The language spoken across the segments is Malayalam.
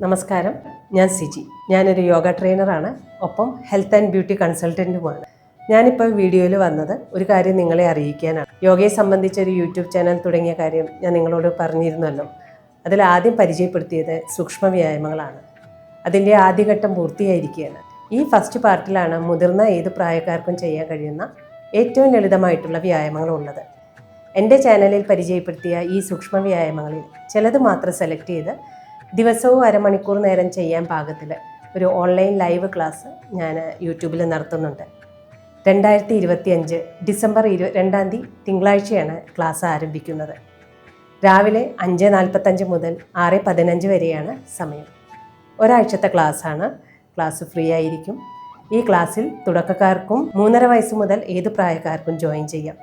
നമസ്കാരം. ഞാൻ സിജി. ഞാനൊരു യോഗ ട്രെയിനറാണ്. ഒപ്പം ഹെൽത്ത് ആൻഡ് ബ്യൂട്ടി കൺസൾട്ടന്റുമാണ്. ഞാനിപ്പോൾ വീഡിയോയിൽ വന്നത് ഒരു കാര്യം നിങ്ങളെ അറിയിക്കാനാണ്. യോഗയെ സംബന്ധിച്ച ഒരു യൂട്യൂബ് ചാനൽ തുടങ്ങിയ കാര്യം ഞാൻ നിങ്ങളോട് പറഞ്ഞിരുന്നല്ലോ. അതിൽ ആദ്യം പരിചയപ്പെടുത്തിയത് സൂക്ഷ്മ വ്യായാമങ്ങളാണ്. അതിന്റെ ആദ്യഘട്ടം പൂർത്തിയായിരിക്കുകയാണ്. ഈ ഫസ്റ്റ് പാർട്ടിലാണ് മുതിർന്ന ഏത് പ്രായക്കാർക്കും ചെയ്യാൻ കഴിയുന്ന ഏറ്റവും ലളിതമായിട്ടുള്ള വ്യായാമങ്ങളുള്ളത് എന്റെ ചാനലിൽ പരിചയപ്പെടുത്തിയ ഈ സൂക്ഷ്മ വ്യായാമങ്ങളിൽ ചിലത് മാത്രം സെലക്ട് ചെയ്ത് ദിവസവും അരമണിക്കൂർ നേരം ചെയ്യാൻ പാകത്തിൽ ഒരു ഓൺലൈൻ ലൈവ് ക്ലാസ് ഞാൻ യൂട്യൂബിൽ നടത്തുന്നുണ്ട്. രണ്ടായിരത്തി ഇരുപത്തി അഞ്ച് ഡിസംബർ ഇരു രണ്ടാം തീയതി തിങ്കളാഴ്ചയാണ് ക്ലാസ് ആരംഭിക്കുന്നത്. രാവിലെ അഞ്ച് നാൽപ്പത്തഞ്ച് മുതൽ ആറ് പതിനഞ്ച് വരെയാണ് സമയം. ഒരാഴ്ചത്തെ ക്ലാസ്സാണ്. ക്ലാസ് ഫ്രീ ആയിരിക്കും. ഈ ക്ലാസ്സിൽ തുടക്കക്കാർക്കും മൂന്നര വയസ്സ് മുതൽ ഏത് പ്രായക്കാർക്കും ജോയിൻ ചെയ്യാം.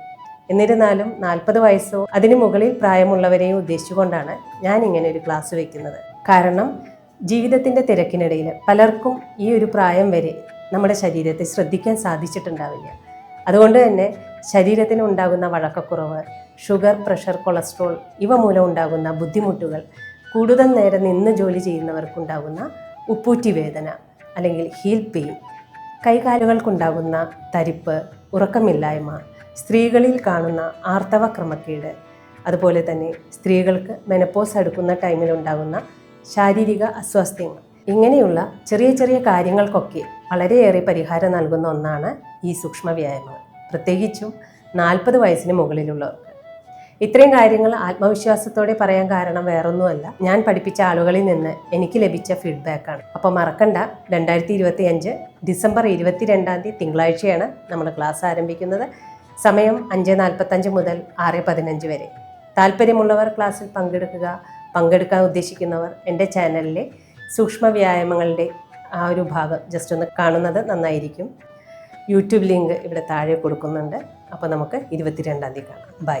എന്നിരുന്നാലും നാൽപ്പത് വയസ്സോ അതിനു മുകളിൽ പ്രായമുള്ളവരെയും ഉദ്ദേശിച്ചുകൊണ്ടാണ് ഞാൻ ഇങ്ങനെ ഒരു ക്ലാസ് വെക്കുന്നത്. കാരണം ജീവിതത്തിന്റെ തിരക്കിനിടയിൽ പലർക്കും ഈ ഒരു പ്രായം വരെ നമ്മുടെ ശരീരത്തെ ശ്രദ്ധിക്കാൻ സാധിച്ചിട്ടുണ്ടാവില്ല. അതുകൊണ്ട് തന്നെ ശരീരത്തിന് ഉണ്ടാകുന്ന വഴക്കക്കുറവ് ഷുഗർ പ്രഷർ കൊളസ്ട്രോൾ ഇവ മൂലം ഉണ്ടാകുന്ന ബുദ്ധിമുട്ടുകൾ കൂടുതൽ നേരം നിന്ന് ജോലി ചെയ്യുന്നവർക്കുണ്ടാകുന്ന ഉപ്പൂറ്റി വേദന അല്ലെങ്കിൽ ഹീൽ പെയിൻ കൈകാലുകൾക്കുണ്ടാകുന്ന തരിപ്പ് ഉറക്കമില്ലായ്മ സ്ത്രീകളിൽ കാണുന്ന ആർത്തവ ക്രമക്കേട് അതുപോലെ തന്നെ സ്ത്രീകൾക്ക് മെനപ്പോസ് അടുക്കുന്ന ടൈമിലുണ്ടാകുന്ന ശാരീരിക അസ്വാസ്ഥ്യങ്ങൾ. ഇങ്ങനെയുള്ള ചെറിയ ചെറിയ കാര്യങ്ങൾക്കൊക്കെ വളരെയേറെ പരിഹാരം നൽകുന്ന ഒന്നാണ് ഈ സൂക്ഷ്മ വ്യായാമങ്ങൾ പ്രത്യേകിച്ചും നാൽപ്പത് വയസ്സിന് മുകളിലുള്ളവർക്ക്. ഇത്രയും കാര്യങ്ങൾ ആത്മവിശ്വാസത്തോടെ പറയാൻ കാരണം വേറൊന്നുമല്ല. ഞാൻ പഠിപ്പിച്ച ആളുകളിൽ നിന്ന് എനിക്ക് ലഭിച്ച ഫീഡ്ബാക്കാണ്. അപ്പോൾ മറക്കണ്ട രണ്ടായിരത്തി ഇരുപത്തി അഞ്ച് ഡിസംബർ ഇരുപത്തി രണ്ടാം തീയതി തിങ്കളാഴ്ചയാണ് നമ്മൾ ക്ലാസ് ആരംഭിക്കുന്നത്. സമയം അഞ്ച് നാൽപ്പത്തഞ്ച് മുതൽ ആറ് പതിനഞ്ച് വരെ. താല്പര്യമുള്ളവർ ക്ലാസ്സിൽ പങ്കെടുക്കുക. പങ്കെടുക്കാൻ ഉദ്ദേശിക്കുന്നവർ എന്റെ ചാനലിലെ സൂക്ഷ്മ വ്യായാമങ്ങളുടെ ആ ഒരു ഭാഗം ജസ്റ്റ് ഒന്ന് കാണുന്നത് നന്നായിരിക്കും. യൂട്യൂബ് ലിങ്ക് ഇവിടെ താഴെ കൊടുക്കുന്നുണ്ട്. അപ്പോൾ നമുക്ക് ഇരുപത്തിരണ്ടാം തീയതി കാണാം. ബൈ